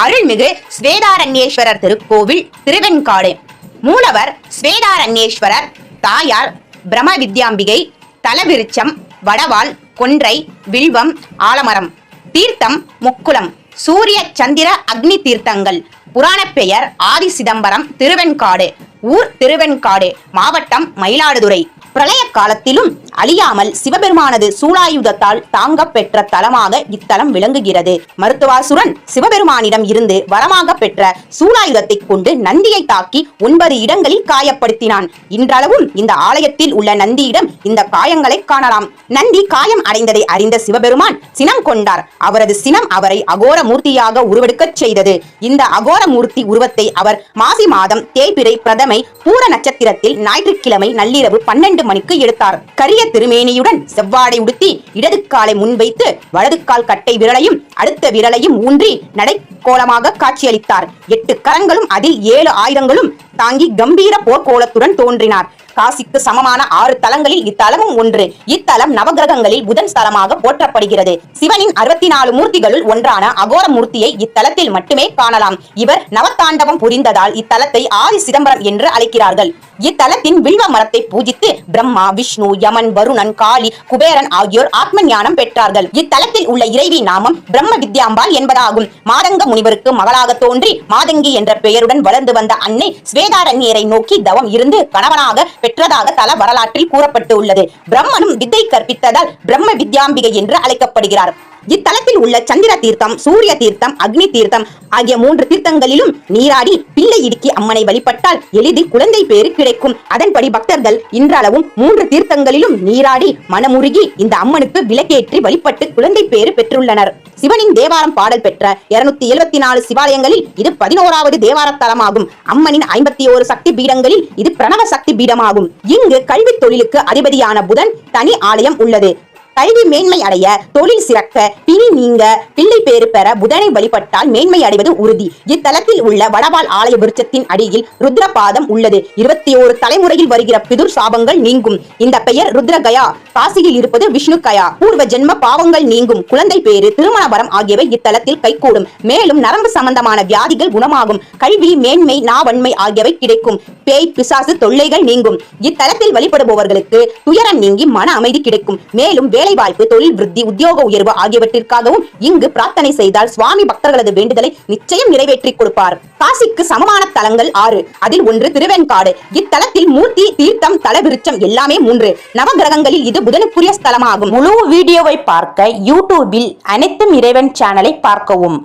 அருள்மிகு ஸ்வேதாரண்யேஸ்வரர் திருக்கோவில் திருவெண்காடு. மூலவர் ஸ்வேதாரண்யேஸ்வரர் தாயார் பிரம்ம வித்யாம்பிகை தலவிருச்சம் வடவால் கொன்றை வில்வம் ஆலமரம். தீர்த்தம் முக்குளம். சூரிய சந்திர அக்னி தீர்த்தங்கள். புராணப் பெயர் ஆதி சிதம்பரம் திருவெண்காடு. ஊர் திருவெண்காடு. மாவட்டம் மயிலாடுதுறை. பிரளய காலத்திலும் அழியாமல் சிவபெருமானது சூலாயுதத்தால் தாங்கப் பெற்ற தலமாக இத்தலம் விளங்குகிறது. மருத்துவாசுரன் சிவபெருமானிடம் இருந்து வரமாக பெற்ற சூலாயுதத்தை கொண்டு நந்தியை தாக்கி ஒன்பது இடங்களில் காயப்படுத்தினான். இன்றளவும் இந்த ஆலயத்தில் உள்ள நந்தியிடம் இந்த காயங்களை காணலாம். நந்தி காயம் அடைந்ததை அறிந்த சிவபெருமான் சினம் கொண்டார். அவரது சினம் அவரை அகோர மூர்த்தியாக உருவெடுக்கச் செய்தது. இந்த அகோர மூர்த்தி உருவத்தை அவர் மாசி மாதம் தேய்பிறை பிரதமை பூர நட்சத்திரத்தில் ஞாயிற்றுக்கிழமை நள்ளிரவு பன்னெண்டு மணிக்கு எடுத்தார். கரிய திருமேனியுடன் செவ்வாடை உடுத்தி இடது காலை முன்வைத்து வலது கால் கட்டை விரலையும் அடுத்த விரலையும் ஊன்றி நடை கோலமாக காட்சியளித்தார். எட்டு கரங்களும் அதில் ஏழு ஆயுதங்களும் தாங்கி கம்பீர போர்க்கோலத்துடன் தோன்றினார். காசிக்கு சமமான ஆறு தலங்களில் இத்தலமும் ஒன்று. இத்தலம் நவகிரகங்களில் புதன் ஸ்தலமாக போற்றப்படுகிறது. சிவனின் அறுபத்தி நாலு மூர்த்திகளுள் ஒன்றான அகோர மூர்த்தியை இத்தலத்தில் மட்டுமே காணலாம். இவர் நவத்தாண்டவம் புரிந்ததால் இத்தலத்தை ஆதி சிதம்பரம் என்று அழைக்கிறார்கள். இத்தலத்தின் வில்வ மரத்தை பூஜித்து பிரம்மா விஷ்ணு யமன் வருணன் காளி குபேரன் ஆகியோர் ஆத்ம ஞானம் பெற்றார்கள். இத்தலத்தில் உள்ள இறைவி நாமம் பிரம்ம வித்யாம்பாள் என்பதாகும். மாதங்க முனிவருக்கு மகளாக தோன்றி மாதங்கி என்ற பெயருடன் வளர்ந்து வந்த அன்னை ஸ்வேதாரண்யரை நோக்கி தவம் இருந்து கணவனாக பெற்றதாக தல வரலாற்றில் கூறப்பட்டு உள்ளது பிரம்மனும் வித்தை கற்பித்ததால் பிரம்ம வித்யாம்பிகை என்று அழைக்கப்படுகிறார். இத்தலத்தில் உள்ள சந்திர தீர்த்தம் சூரிய தீர்த்தம் அக்னி தீர்த்தம் ஆகிய மூன்று தீர்த்தங்களிலும் நீராடி பிள்ளை இடுக்கி அம்மனை வழிபட்டால் எளிதில் குழந்தை பேரு கிடைக்கும். அதன்படி பக்தர்கள் இன்றளவும் மூன்று தீர்த்தங்களிலும் நீராடி மனமுருகி இந்த அம்மனுக்கு விளக்கேற்றி வழிபட்டு குழந்தை பேறு பெற்றுள்ளனர். சிவனின் தேவாரம் பாடல் பெற்ற இருநூத்தி எழுபத்தி நாலு சிவாலயங்களில் இது பதினோராவது தேவார தலமாகும் அம்மனின் ஐம்பத்தி ஓரு சக்தி பீடங்களில் இது பிரணவ சக்தி பீடமாகும் இங்கு கல்வி தொழிலுக்கு அதிபதியான புதன் தனி ஆலயம் உள்ளது. கல்வி மேன்மை அடைய தொழில் சிறக்க பிணி நீங்க பிள்ளை பேறு பெற புதனை வழிபட்டால் மேன்மை அடைவது உறுதி. இத்தலத்தில் உள்ள வடவால் ஆலய விருட்சத்தின் அடியில் ருத்ரபாதம் உள்ளது. இருபத்தி ஓரு தலைமுறையில் வருகிற பிதுர் சாபங்கள் நீங்கும். இந்த பெயர் ருத்ரகயா. காசியில் இருப்பது விஷ்ணு கயா பூர்வ ஜென்ம பாவங்கள் நீங்கும். குழந்தை பேறு திருமண வரம் ஆகியவை இத்தலத்தில் கைகூடும். மேலும் நரம்பு சம்பந்தமான வியாதிகள் குணமாகும். கல்வி மேன்மை நாவன்மை ஆகியவை கிடைக்கும். பேய் பிசாசு தொல்லைகள் நீங்கும். இத்தலத்தில் வழிபடுபவர்களுக்கு துயரம் நீங்கி மன அமைதி கிடைக்கும். மேலும் வேலை வேலை வாய்ப்பு தொழில் விருத்தி உத்தியோக உயர்வு ஆகியவற்றிற்காகவும் இங்கு பிரார்த்தனை செய்தால் சுவாமி பக்தர்களது வேண்டுதலை நிச்சயம் நிறைவேற்றி கொடுப்பார். காசிக்கு சமமான தலங்கள் ஆறு. அதில் ஒன்று திருவெண்காடு. இத்தலத்தில் மூர்த்தி தீர்த்தம் தலவிருச்சம் எல்லாமே மூன்று. நவகிரகங்களில் இது புதனுக்குரிய ஸ்தலமாகும். முழு வீடியோவை பார்க்க யூடியூபில் அனைத்தும் இறைவன் சேனலை பார்க்கவும்.